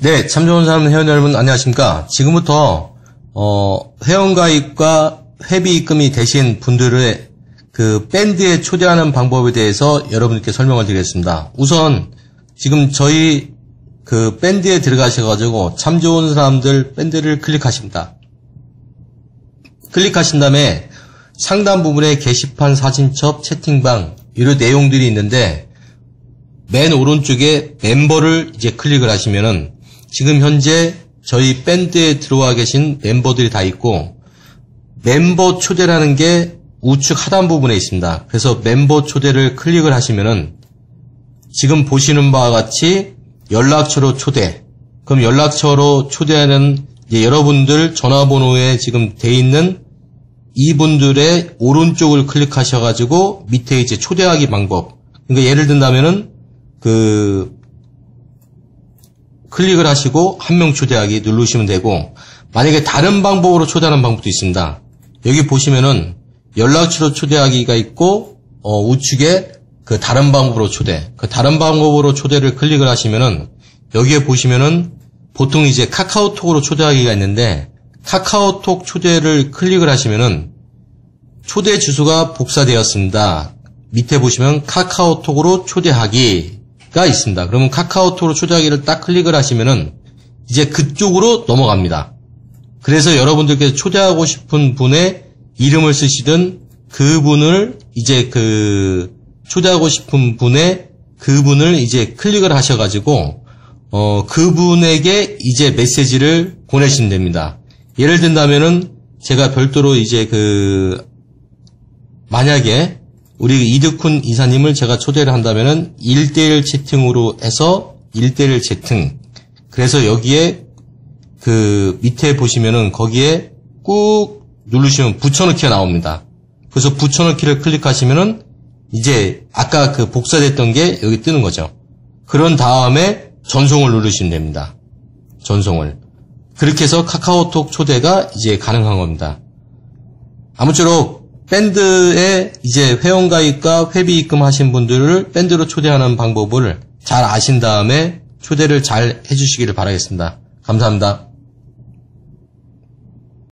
네, 참 좋은 사람 회원 여러분 안녕하십니까? 지금부터 어, 회원가입과 회비 입금이 되신 분들의 그 밴드에 초대하는 방법에 대해서 여러분께 설명을 드리겠습니다. 우선 지금 저희 그 밴드에 들어가셔가지고 참 좋은 사람들 밴드를 클릭하십니다. 클릭하신 다음에 상단 부분에 게시판, 사진첩, 채팅방 이런 내용들이 있는데 맨 오른쪽에 멤버를 이제 클릭을 하시면은 지금 현재 저희 밴드에 들어와 계신 멤버들이 다 있고 멤버 초대라는 게 우측 하단 부분에 있습니다. 그래서 멤버 초대를 클릭을 하시면은 지금 보시는 바와 같이 연락처로 초대. 그럼 연락처로 초대하는 여러분들 전화번호에 지금 돼 있는 이분들의 오른쪽을 클릭하셔가지고 밑에 이제 초대하기 방법. 그러니까 예를 든다면은 그 클릭을 하시고 한 명 초대하기 누르시면 되고 만약에 다른 방법으로 초대하는 방법도 있습니다. 여기 보시면은 연락처로 초대하기가 있고 어, 우측에 그 다른 방법으로 초대. 그 다른 방법으로 초대를 클릭을 하시면은 여기에 보시면은 보통 이제 카카오톡으로 초대하기가 있는데 카카오톡 초대를 클릭을 하시면은 초대 주소가 복사되었습니다. 밑에 보시면 카카오톡으로 초대하기 가 있습니다. 그러면 카카오톡으로 초대하기를 딱 클릭을 하시면은 이제 그쪽으로 넘어갑니다. 그래서 여러분들께서 초대하고 싶은 분의 이름을 쓰시든 그분을 이제 그 초대하고 싶은 분의 그분을 이제 클릭을 하셔가지고 어 그분에게 이제 메시지를 보내시면 됩니다. 예를 든다면은 제가 별도로 이제 그 만약에 우리 이득훈 이사님을 제가 초대를 한다면은 1대1 채팅으로 해서 1대1 채팅. 그래서 여기에 그 밑에 보시면은 거기에 꾹 누르시면 붙여넣기가 나옵니다. 그래서 붙여넣기를 클릭하시면은 이제 아까 그 복사됐던 게 여기 뜨는 거죠. 그런 다음에 전송을 누르시면 됩니다. 전송을. 그렇게 해서 카카오톡 초대가 이제 가능한 겁니다. 아무쪼록 밴드에 이제 회원가입과 회비 입금하신 분들을 밴드로 초대하는 방법을 잘 아신 다음에 초대를 잘 해주시기를 바라겠습니다. 감사합니다.